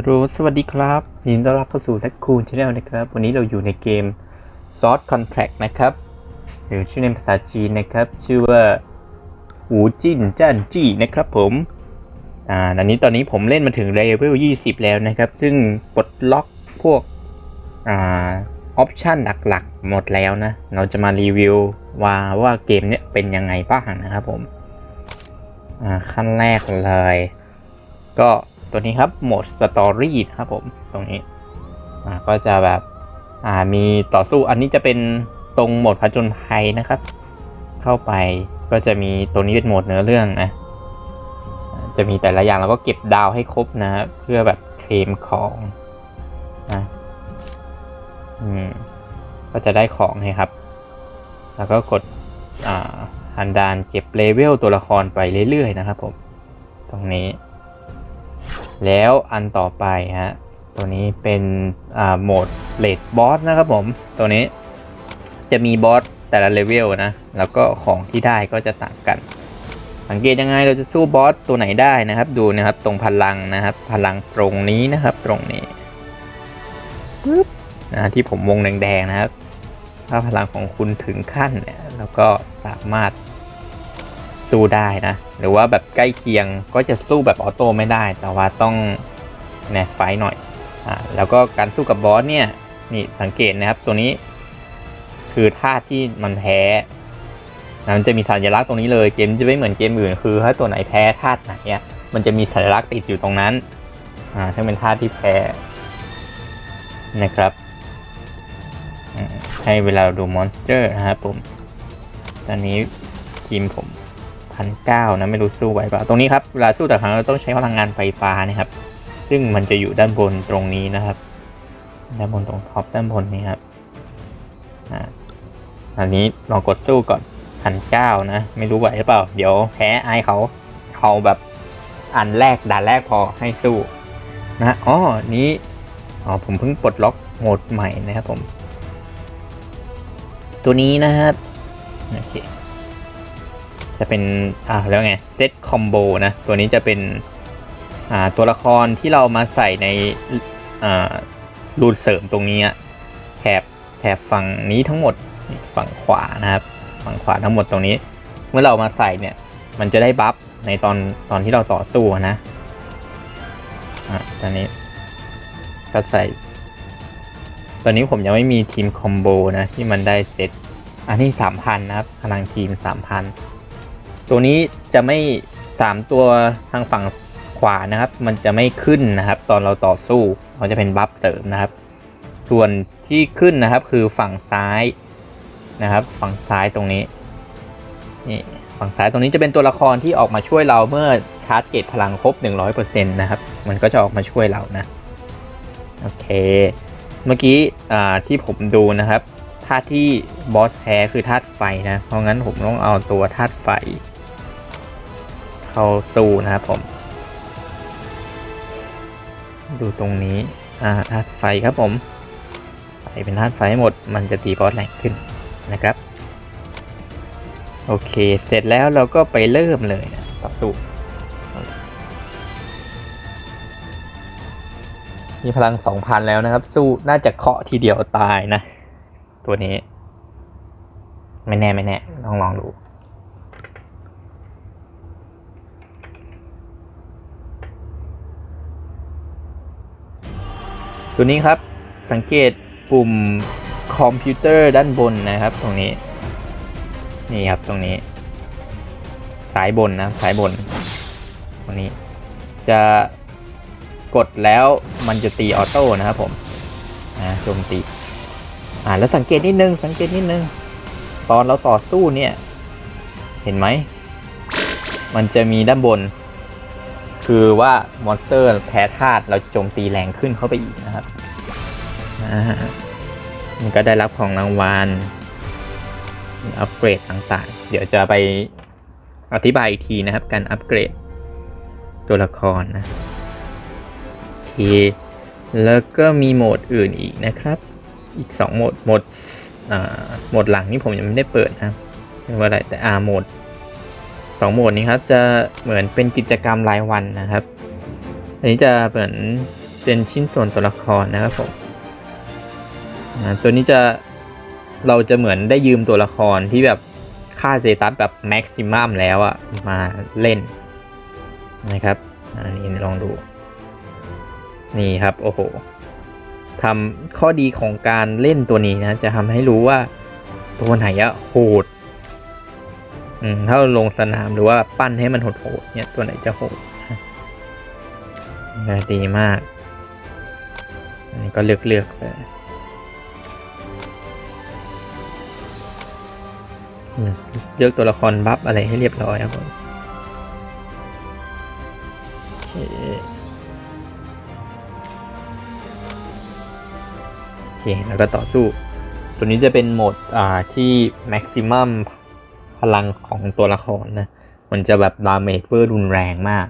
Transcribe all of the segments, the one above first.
ฮัลโหลสวัสดีครับยินดีต้อนรับเข้าสู่แท็กคูนชาแนลนะครับ วันนี้เราอยู่ในเกม s o u r c e Contract นะครับ หรือชื่อในภาษาจีนนะครับ ชื่อว่าหูจินจ้านจี้นะครับผมอ่าตอนนี้ตอนนี้ผมเล่นมาถึงเลเวล 20 แล้วนะครับ ซึ่งปลดล็อกพวกอ่าออปชันหลักๆ หมดแล้วนะ เราจะมารีวิวว่าว่าเกมเนี้ยเป็นยังไงบ้างนะครับผม อ่าขั้นแรกเลย ก็ ตัวนี้ครับโหมดสตอรี่นะครับผมตรงนี้อ่าก็จะแบบอ่ามีต่อสู้อันนี้จะเป็นตรงโหมดผจญภัยนะครับ เข้าไปก็จะมีตัวนี้เป็นโหมดเนื้อเรื่องนะจะมีแต่ละอย่างเราก็เก็บดาวให้ครบนะเพื่อแบบเคลมของนะอืมก็จะได้ของนะครับ แล้วก็กดอ่าฮันดานเก็บเลเวลตัวละครไปเรื่อยๆนะครับผม ตรงนี้ แล้วอันต่อไปฮะตัวนี้เป็นอ่าโหมดเลดบอสนะครับผมตัวนี้จะมีบอสแต่ละเลเวลนะ แล้วก็ของที่ได้ก็จะต่างกัน สังเกตยังไงเราจะสู้บอสตัวไหนได้นะครับ ดูนะครับตรงพลังนะครับ พลังตรงนี้นะครับตรงนี้ปึ๊บนะที่ผมวงแดงๆนะครับ ถ้าพลังของคุณถึงขั้นเนี่ยแล้วก็สามารถ สู้ได้นะ หรือว่าแบบใกล้เคียงก็จะสู้แบบออโต้ไม่ได้ แต่ว่าต้องเนี่ยไฟหน่อยอ่าแล้วก็การสู้กับบอสเนี่ยนี่สังเกตนะครับตัวนี้ คือท่าที่มันแพ้นะมันจะมีสัญลักษณ์ตรงนี้เลยเกมจะไม่เหมือนเกมอื่นคือถ้าตัวไหนแพ้ท่าไหนอะมันจะมีสัญลักษณ์ติดอยู่ตรงนั้นอ่าถ้าเป็นท่าที่แพ้นะครับอืมให้เวลาดูมอนสเตอร์นะครับผม ตอนนี้ทีมผม พันเก้านะ ไม่รู้สู้ไหวเปล่าตรงนี้ครับเวลาสู้แต่ครั้งเราต้องใช้พลังงานไฟฟ้านะครับ ซึ่งมันจะอยู่ด้านบนตรงนี้นะครับ ด้านบนตรงท็อปด้านบนนี้ครับอ่าอันนี้ลองกดสู้ก่อนพันเก้านะ ไม่รู้ไหวหรือเปล่า เดี๋ยวแพ้ไอเขาเอาแบบอันแรกด่านแรกพอให้สู้นะอ๋อนี้อ๋อผมเพิ่งปลดล็อกโหมดใหม่นะครับผม ตัวนี้นะครับโอเค จะเป็นอ่าแล้วไงเซตคอมโบนะตัวนี้จะเป็นอ่าตัวละครที่เรามาใส่ในอ่ารูนเสริมตรงนี้แถบแถบฝั่งนี้ทั้งหมดฝั่งขวานะครับ ฝั่งขวาทั้งหมดตรงนี้ เมื่อเรามาใส่เนี่ยมันจะได้บัฟในตอนตอนที่เราต่อสู้นะอ่าตอนนี้ก็ใส่ ตอนนี้ผมยังไม่มีทีมคอมโบนะที่มันได้เซตอันนี้สามพันนะครับพลังทีมสามพัน ตัวนี้จะไม่ 3 ตัวทางฝั่งขวานะครับ มันจะไม่ขึ้นนะครับ ตอนเราต่อสู้มันจะเป็นบัฟเสริมนะครับ ส่วนที่ขึ้นนะครับคือฝั่งซ้ายนะครับ ฝั่งซ้ายตรงนี้นี่ฝั่งซ้ายตรงนี้จะเป็นตัวละครที่ออกมาช่วยเราเมื่อชาร์จเกตพลังครบ 100%นะครับ มันก็จะออกมาช่วยเรานะโอเค เมื่อกี้ที่ผมดูนะครับธาตุที่บอสแพ้คือธาตุไฟนะ เพราะงั้นผมต้องเอาตัวธาตุไฟ เข้าสู้นะครับผม ดูตรงนี้อ่าธาตุไฟครับผมไฟเป็นธาตุไฟให้หมด มันจะตีบอสแรงขึ้นนะครับ โอเค เสร็จแล้วเราก็ไปเริ่มเลยนะต่อสู้มีพลัง 2,000 แล้วนะครับ สู้น่าจะเคาะทีเดียวตายนะ ตัวนี้ ไม่แน่ ไม่แน่ลองลองดู ตัวนี้ครับสังเกตปุ่มคอมพิวเตอร์ด้านบนนะครับ ตรงนี้ นี่ครับตรงนี้ สายบนนะสายบน ตรงนี้ จะกดแล้วมันจะตีออโต้นะครับผมอ่าโจมตีอ่าแล้วสังเกตนิดนึง สังเกตนิดนึง ตอนเราต่อสู้เนี่ย เห็นไหม มันจะมีด้านบน คือว่ามอนสเตอร์แพ้ธาตุเราจะโจมตีแรงขึ้นเข้าไปอีกนะครับมันก็ได้รับของรางวัลอัปเกรดต่างๆ เดี๋ยวจะไปอธิบายอีกทีนะครับ การอัปเกรดตัวละครนะโอเคแล้วก็มีโหมดอื่นอีกนะครับ อีก 2 โหมดโหมดอ่าโหมดหลังนี่ผมยังไม่ได้เปิดนะเรียกว่าอะไรแต่อ่าโหมด สองโหมดนี้ครับจะเหมือนเป็นกิจกรรมรายวันนะครับ อันนี้จะเหมือนเป็นชิ้นส่วนตัวละครนะครับผมตัวนี้จะเราจะเหมือนได้ยืมตัวละครที่แบบค่าเซตัสแบบแม็กซิมัมแล้วอะมาเล่นนะครับ อันนี้ลองดู นี่ครับ โอ้โหทำข้อดีของการเล่นตัวนี้นะ จะทำให้รู้ว่าตัวไหนอะโหด อืมถ้าลงสนามหรือว่าปั้นให้มันโหดๆเนี่ยตัวไหนจะโหดนะดีมากอันนี้ก็เลือกเลือกๆไปเลือกตัวละครบัฟอะไรให้เรียบร้อยครับผมโอเคโอเคแล้วก็ต่อสู้ ตัวนี้จะเป็นโหมดอ่าที่แม็กซิมัม พลังของตัวละครนะ มันจะแบบดาเมจเวอร์รุนแรงมาก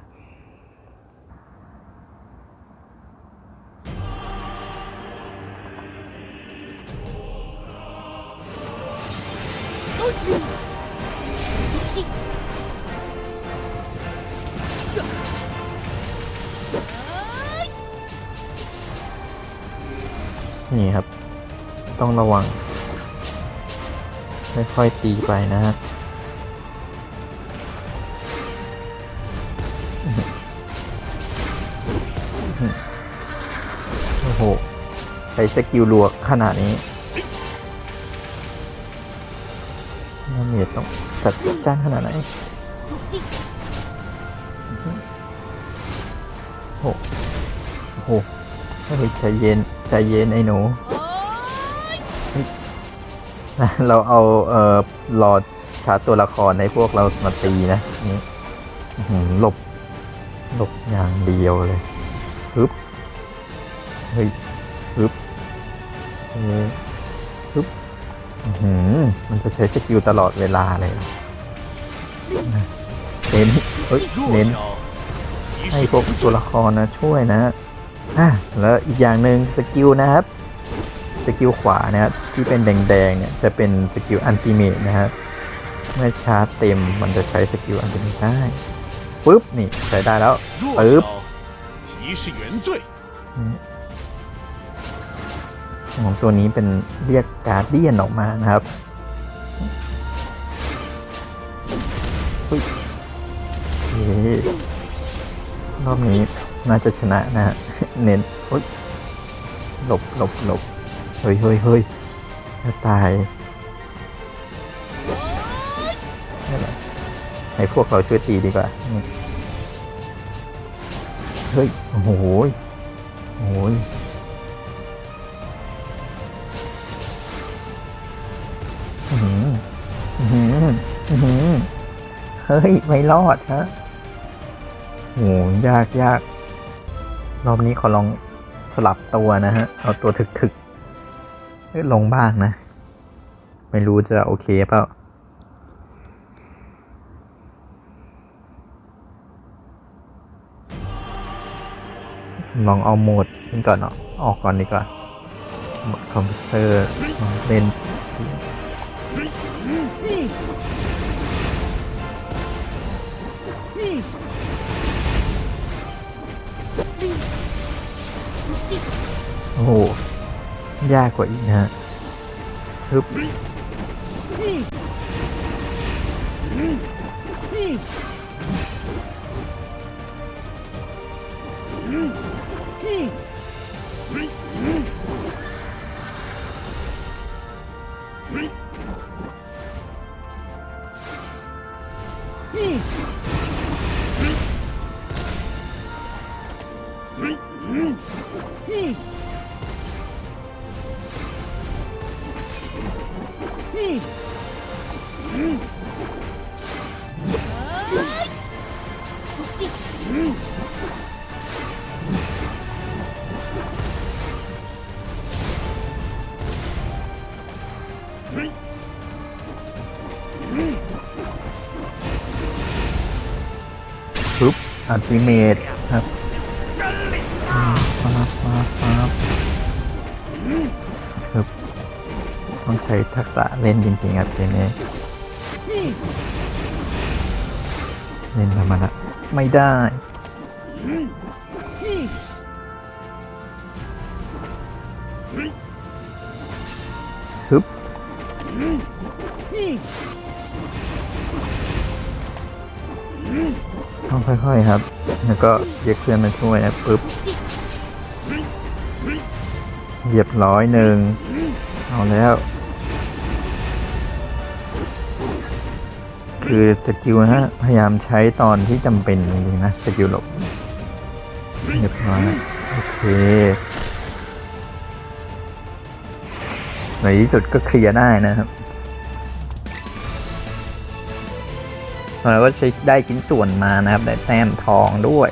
นี่ครับ ต้องระวังค่อยๆตีไปนะฮะ ช้สกิลลวกขนาดนี้น้ำเมียต้องจัดจ้านขนาดไหนโอ้โหโอ้โหเฮ้ยใจเย็นใจเย็นไอ้หนู เราเอาเอ่อหลอดชาร์จตัวละครในพวกเรามาตีนะนี่หลบหลบอย่างเดียวเลยปึ๊บเฮ้ยปึ๊บ ตรงนี้ปึ๊บมันจะใช้สกิลตลอดเวลาเลยเน้นเฮ้ยเน้นให้พวกตัวละครนะช่วยนะฮะแล้วอีกอย่างหนึ่งสกิลนะครับสกิลขวานะครับที่เป็นแดงๆเนี่ยจะเป็นสกิลอันติเมตนะครับเมื่อชาร์จเต็มมันจะใช้สกิลอันติเมตได้ปุ๊บนี่ใช้ได้แล้วปึ๊บ ของตัวนี้เป็นเรียกการเดียนออกมานะครับเฮ้ยรอบนี้น่าจะชนะนะฮะเน้นเฮ้ยหลบหลบหลบเฮ้ยเฮ้ยเฮ้ยจะตายนี่แหละให้พวกเราช่วยตีดีกว่า เฮ้ย โอ้โหโอ้ย เฮ้ย ไม่รอดฮะโหยากยากรอบนี้ขอลองสลับตัวนะฮะ เอาตัวถึกๆเอ้ยลงบ้างนะ ไม่รู้จะโอเคเปล่าลองเอาโหมดนี้ก่อนเนาะออกก่อนดีกว่าโหมดคอมพิวเตอร์เล่น โอ้โห ยากกว่าอีกนะฮะฮึบฮึ อัลติเมตครับมามามาฮึบต้องใช้ทักษะเล่นจริงๆครับเกมนี้เล่นธรรมดาไม่ได้ฮึบ ต้องค่อยๆครับ แล้วก็เรียกเพื่อนมาช่วยนะปึ๊บเหยียบร้อยหนึ่งเอาแล้ว คือสกิลนะฮะพยายามใช้ตอนที่จำเป็นจริงๆนะสกิลหลบเรียบร้อยโอเคในที่สุดก็เคลียร์ได้นะครับ เราก็ใช้ได้ชิ้นส่วนมานะครับได้แต้มทองด้วย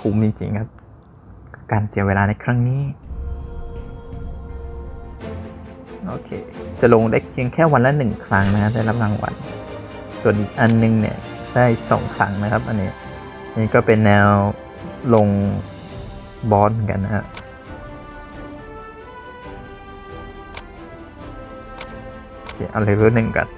คุ้มจริงๆครับ การเสียเวลาในครั้งนี้ โอเค จะลงได้เพียงแค่วันละหนึ่งครั้งนะได้รับรางวัล ส่วนอีกอันนึงเนี่ยได้สองครั้งนะครับ อันนี้นี่ก็เป็นแนวลงบอสเหมือนกันนะฮะโอเคเอาเลเวลหนึ่งกัน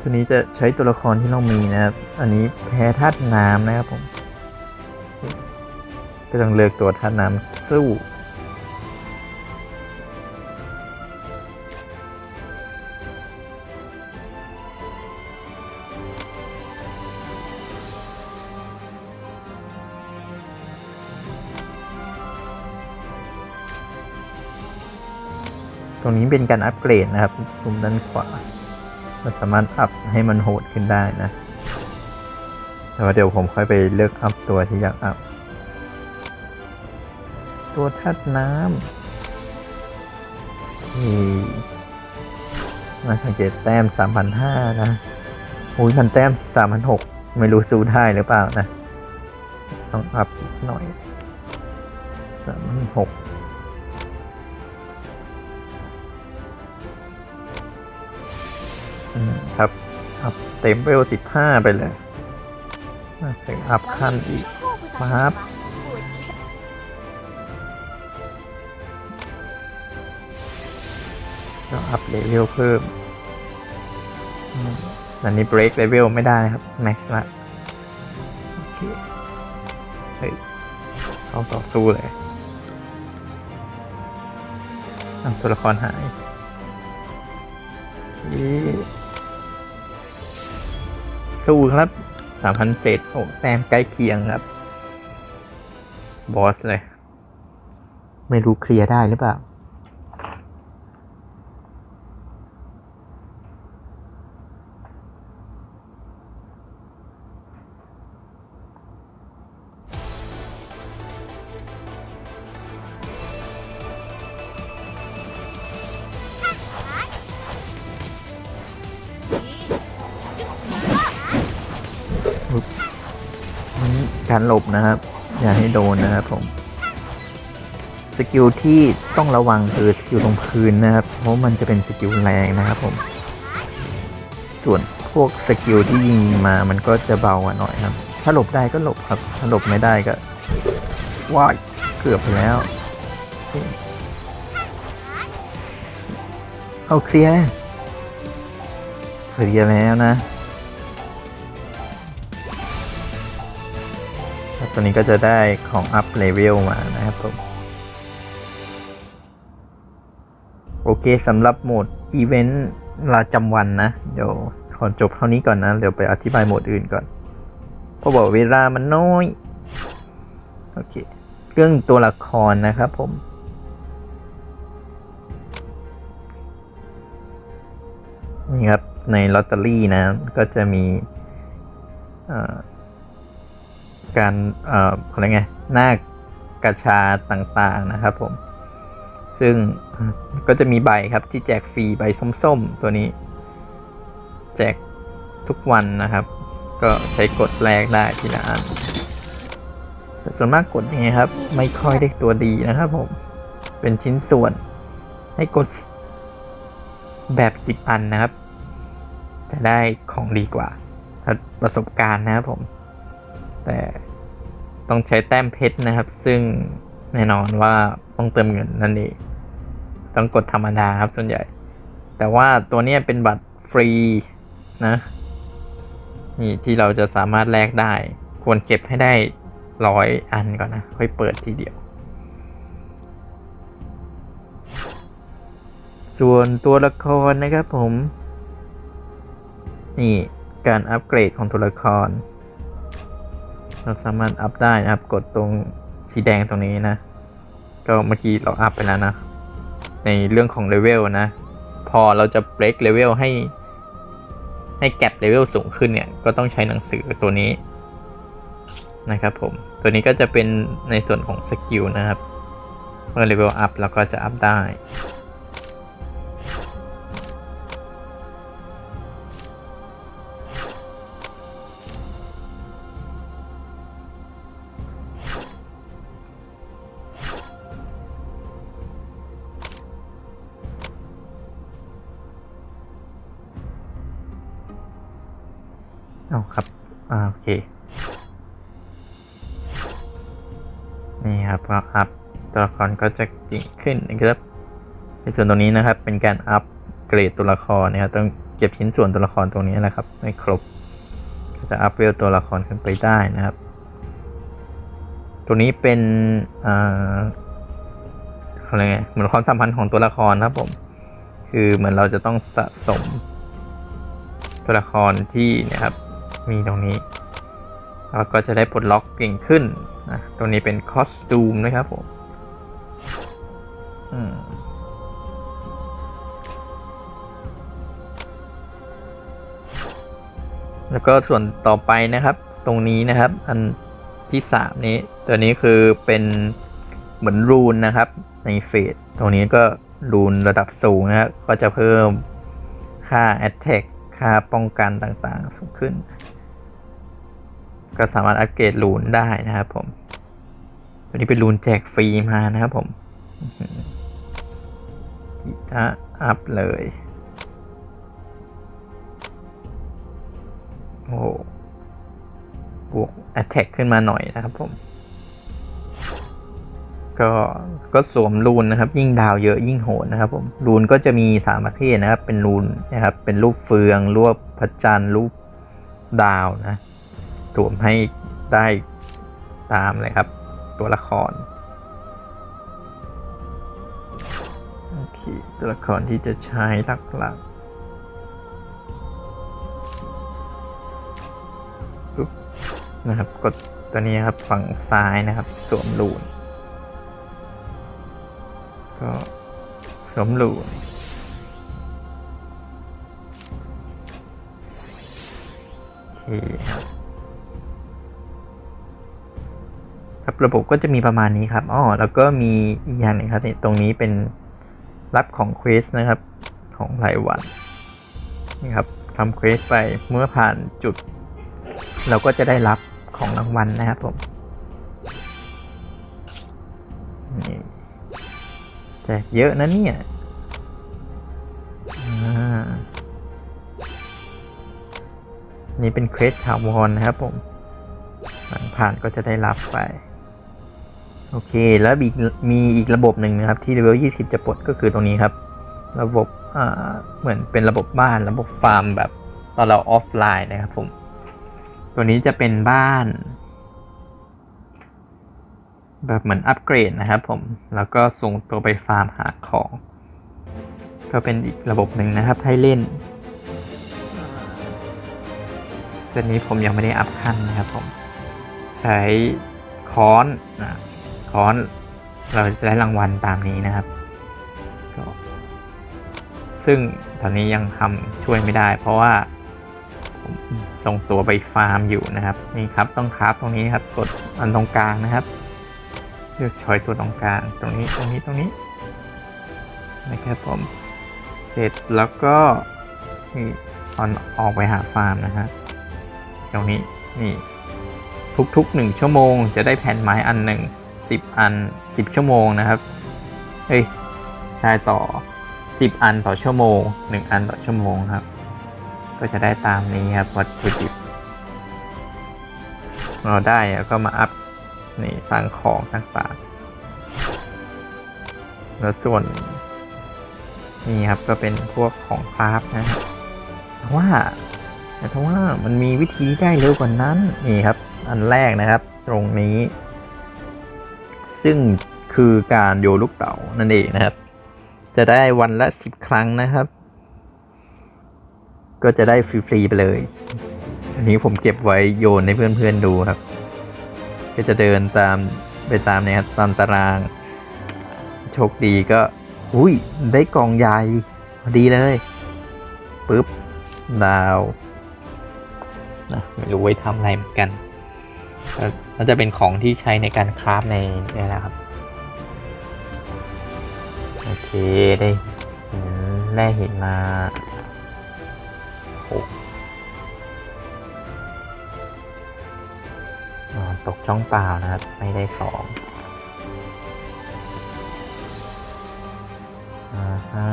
ตัวนี้จะใช้ตัวละครที่เรามีนะครับ อันนี้แพ้ธาตุน้ำนะครับผม ก็ต้องเลือกตัวธาตุน้ำสู้ ตรงนี้เป็นการอัปเกรดนะครับปุ่มด้านขวา มันสามารถอัพให้มันโหดขึ้นได้นะ แต่ว่าเดี๋ยวผมค่อยไปเลือกอัพตัวที่อยากอัพ ตัวทัดน้ำนี่มาสังเกตแต้ม 3,500 นะโอ้ยมันแต้ม 3,600 ไม่รู้สู้ได้หรือเปล่านะ ต้องอัพหน่อย 3,600 ครับ อัพเต็มเวลสิบห้าไปเลยมาเสียงอัพขั้นอีกครับก็อัพเลเวลเพิ่มอันนี้เบรกเลเวลไม่ได้นะครับ แม็กซ์ละโอเคเฮ้ยเขาต่อสู้เลยตัวละครหายที่ สู้ครับสามพันเจ็ดโอ้แต้มใกล้เคียงครับ บอสเลย ไม่รู้เคลียร์ได้หรือเปล่า การหลบนะครับ อย่าให้โดนนะครับผม สกิลที่ต้องระวังคือสกิลตรงพื้นนะครับ เพราะมันจะเป็นสกิลแรงนะครับผม ส่วนพวกสกิลที่ยิงมามันก็จะเบาหน่อยครับ ถ้าหลบได้ก็หลบครับ ถ้าหลบไม่ได้ก็ว้ายเกือบไปแล้ว เอาเคลียร์เคลียร์แล้วนะ ตัวนี้ก็จะได้ของอัพเลเวลมานะครับผม โอเคสำหรับโหมดอีเวนต์ลาจำวันนะ เดี๋ยวขอจบเท่านี้ก่อนนะ เดี๋ยวไปอธิบายโหมดอื่นก่อน เพราะบอกเวลามันน้อย โอเค เรื่องตัวละครนะครับผมนี่ครับ ในลอตเตอรี่นะ ก็จะมีอ่อ การเอ่อเขาเรียกไงหน้ากระชาต่างๆนะครับผม ซึ่งก็จะมีใบครับที่แจกฟรีใบส้มๆ ตัวนี้ แจกทุกวันนะครับ ก็ใช้กดแลกได้ทีละอันแต่ส่วนมากกดยังไงครับ ไม่ค่อยได้ตัวดีนะครับผม เป็นชิ้นส่วนให้กดแบบสิบอันนะครับ จะได้ของดีกว่าประสบการณ์นะครับผม แต่ต้องใช้แต้มเพชรนะครับ ซึ่งแน่นอนว่าต้องเติมเงินนั่นเองต้องกดธรรมดาครับส่วนใหญ่ แต่ว่าตัวนี้เป็นบัตรฟรีนะนี่ที่เราจะสามารถแลกได้ ควรเก็บให้ได้ร้อยอันก่อนนะ ค่อยเปิดทีเดียว ส่วนตัวละครนะครับผม นี่การอัปเกรดของตัวละคร เราสามารถอัพได้นะครับ กดตรงสีแดงตรงนี้นะ ก็เมื่อกี้เราอัพไปแล้วนะ ในเรื่องของเลเวลนะ พอเราจะเบรกเลเวลให้ ให้แก็บเลเวลสูงขึ้นเนี่ย ก็ต้องใช้หนังสือตัวนี้นะครับผม ตัวนี้ก็จะเป็นในส่วนของสกิลนะครับ เมื่อเลเวลอัพเราก็จะอัพได้ อ่าโอเค นี่ครับก็อัพตัวละครก็จะเก่งขึ้นนะครับในส่วนตรงนี้นะครับ เป็นการอัพเกรดตัวละครนะครับต้องเก็บชิ้นส่วนตัวละครตรงนี้แหละครับไม่ครบ ก็จะอัพเวลตัวละครขึ้นไปได้นะครับ ตัวนี้เป็นอ่าเขาเรียเหมือนความสัมพันธ์ของตัวละครครับผม คือเหมือนเราจะต้องสะสมตัวละครที่นะครับ มีตรงนี้แล้วก็จะได้ปลดล็อกเก่งขึ้นนะตรงนี้เป็นคอสตูมนะครับผมอืมแล้วก็ส่วนต่อไปนะครับ ตรงนี้นะครับ อันที่สามนี้ ตัวนี้คือเป็นเหมือนรูนนะครับ ในเฟสตรงนี้ก็รูนระดับสูงนะครับก็จะเพิ่มค่า Attack ค่าป้องกันต่างๆ สูงขึ้น ก็สามารถอัปเกรดรูนได้นะครับผมตัวนี้เป็นรูนแจกฟรีมานะครับผมจะอัพเลย โอ้โหบวก Attack ขึ้นมาหน่อยนะครับผม ก็ก็สวมรูนนะครับ ยิ่งดาวเยอะยิ่งโหดนะครับผมรูนก็จะมีสามประเภทนะครับ เป็นรูนนะครับ เป็นรูปเฟือง รูปพระจันทร์รูปดาวนะ สวมให้ได้ตามเลยครับ ตัวละครโอเคตัวละครที่จะใช้หลักๆปุ๊บนะครับกดตัวนี้ครับฝั่งซ้ายนะครับ สวมรูนก็สวมรูนโอเคครับ ครับระบบก็จะมีประมาณนี้ครับอ๋อแล้วก็มีอีกอย่างหนึ่งครับนี่ตรงนี้เป็นรับของเควสนะครับของรายวันนี่ครับทำเควสไปเมื่อผ่านจุด เราก็จะได้รับของรางวัลนะครับผมนี่แจกเยอะนะเนี่ยนี่เป็นเควสถาวรนะครับผม หลังผ่านก็จะได้รับไป โอเค แล้วมีมีอีกระบบหนึ่งนะครับ ที่เลเวล20 จะปลดก็คือตรงนี้ครับ ระบบเหมือนเป็นระบบบ้านระบบฟาร์มแบบตอนเราออฟไลน์นะครับผม ตัวนี้จะเป็นบ้าน แบบเหมือนอัปเกรดนะครับผม แล้วก็ส่งตัวไปฟาร์มหาของ ก็เป็นอีกระบบหนึ่งนะครับให้เล่นเซตนี้ผมยังไม่ได้อัพขั้นนะครับผม ใช้ค้อนนะ ค้อนเราจะได้รางวัลตามนี้นะครับก็ซึ่งตอนนี้ยังทำช่วยไม่ได้ เพราะว่าผมส่งตัวไปฟาร์มอยู่นะครับนี่ครับต้องคราฟตรงนี้ครับกดอันตรงกลางนะครับเลือกชอยตัวตรงกลางตรงนี้ตรงนี้ตรงนี้นะครับผมเสร็จแล้วก็นี่ตอนออกไปหาฟาร์มนะฮะตรงนี้นี่ทุกๆหนึ่งชั่วโมงจะได้แผ่นไม้อันหนึ่ง สิบอันสิบชั่วโมงนะครับเฮ้ยได้ต่อสิบอันต่อชั่วโมงหนึ่งอันต่อชั่วโมงครับ ก็จะได้ตามนี้ครับวัตถุดิบเราได้แล้วก็มาอัพนี่สร้างของต่างๆแล้วส่วนนี่ครับก็เป็นพวกของคราฟนะฮะแต่ว่าแต่ว่ามันมีวิธีได้เร็วกว่านั้นนี่ครับ อันแรกนะครับ ตรงนี้ ซึ่งคือการโยลูกเต๋านั่นเองนะครับ จะได้วันละสิบครั้งนะครับ ก็จะได้ฟรีๆไปเลย อันนี้ผมเก็บไว้โยนให้เพื่อนๆดูครับ ก็จะเดินตามไปตามเนี่ยครับตามตาราง โชคดีก็ อุ้ย ได้กองใหญ่พอดีเลยปึ๊บดาวนะไม่รู้ไว้ทำอะไรเหมือนกัน ก็น่าจะเป็นของที่ใช้ในการคราฟในนี่แหละครับ โอเคได้หินแร่หินมาโอ้ตกช่องเปล่านะครับ ไม่ได้ของอ่าฮะ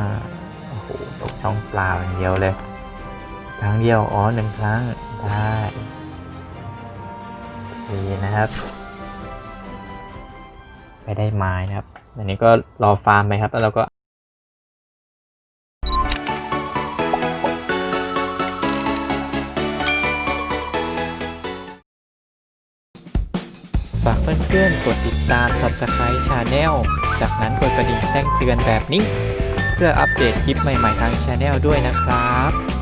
โอ้โห ตกช่องเปล่าอย่างเดียวเลย ครั้งเดียว อ๋อหนึ่งครั้ง ได้ เคนะครับ ไปได้ไม้นะครับ อันนี้ก็รอฟาร์มไปครับ แล้วเราก็ฝากเพื่อนๆ กดติดตาม Subscribe Channel จากนั้นกดกระดิ่งแจ้งเตือนแบบนี้ เพื่ออัปเดตคลิปใหม่ๆทาง Channel ด้วยนะครับ